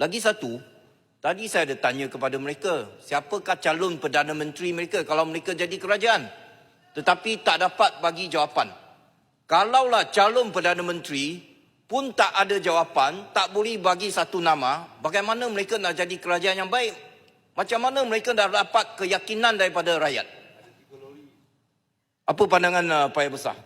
Lagi satu, tadi saya ada tanya kepada mereka, siapakah calon Perdana Menteri mereka kalau mereka jadi kerajaan? Tetapi tak dapat bagi jawapan. Kalaulah calon Perdana Menteri pun tak ada jawapan, tak boleh bagi satu nama, bagaimana mereka nak jadi kerajaan yang baik? Macam mana mereka dah dapat keyakinan daripada rakyat? Apa pandangan uh, Pak Besar?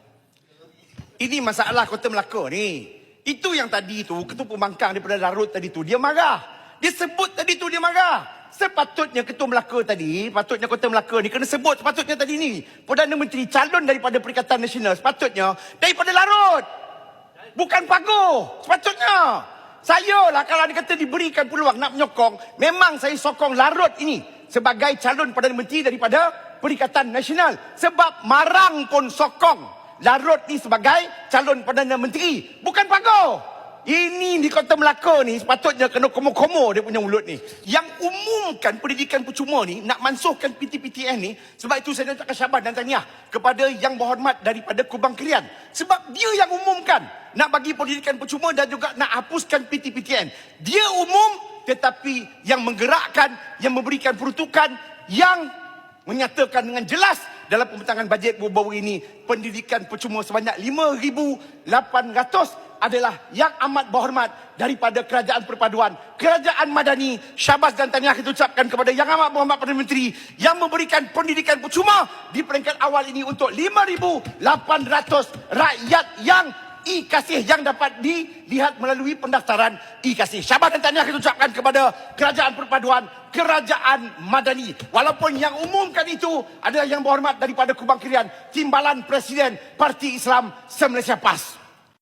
Ini masalah Kota Melaka ni. Itu yang tadi tu, Ketua Pembangkang daripada Larut tadi tu, dia marah. Dia sebut tadi tu, dia marah. Sepatutnya Ketua Melaka tadi, patutnya Kota Melaka ni, kena sebut sepatutnya tadi ni. Perdana Menteri calon daripada Perikatan Nasional, sepatutnya daripada Larut. Bukan Pagoh, sepatutnya. Saya lah kalau dia kata diberikan peluang nak menyokong, memang saya sokong Larut ini sebagai calon Perdana Menteri daripada Perikatan Nasional. Sebab Marang pun sokong Larut ni sebagai calon Perdana Menteri. Bukan Pagoh. Ini di Kota Melaka ni sepatutnya kena komo-komo dia punya mulut ni. Yang umumkan pendidikan percuma ni nak mansuhkan PTPTN ni sebab itu saya nak syabas dan tahniah kepada yang berhormat daripada Kubang Kelian. Sebab dia yang umumkan nak bagi pendidikan percuma dan juga nak hapuskan PTPTN. Dia umum tetapi yang menggerakkan, yang memberikan peruntukan, yang menyatakan dengan jelas dalam pembentangan bajet baru-baru ini pendidikan percuma sebanyak 5,800 adalah yang amat berhormat daripada kerajaan perpaduan kerajaan madani syabas dan tahniah kita ucapkan kepada yang amat berhormat Perdana Menteri yang memberikan pendidikan percuma di peringkat awal ini untuk 5,800 rakyat yang e-kasih yang dapat dilihat melalui pendaftaran e-kasih. Syabas dan tahniah kita ucapkan kepada kerajaan perpaduan, kerajaan madani. Walaupun yang umumkan itu adalah yang berhormat daripada Kubang Kirian, Timbalan Presiden Parti Islam Se-Malaysia PAS.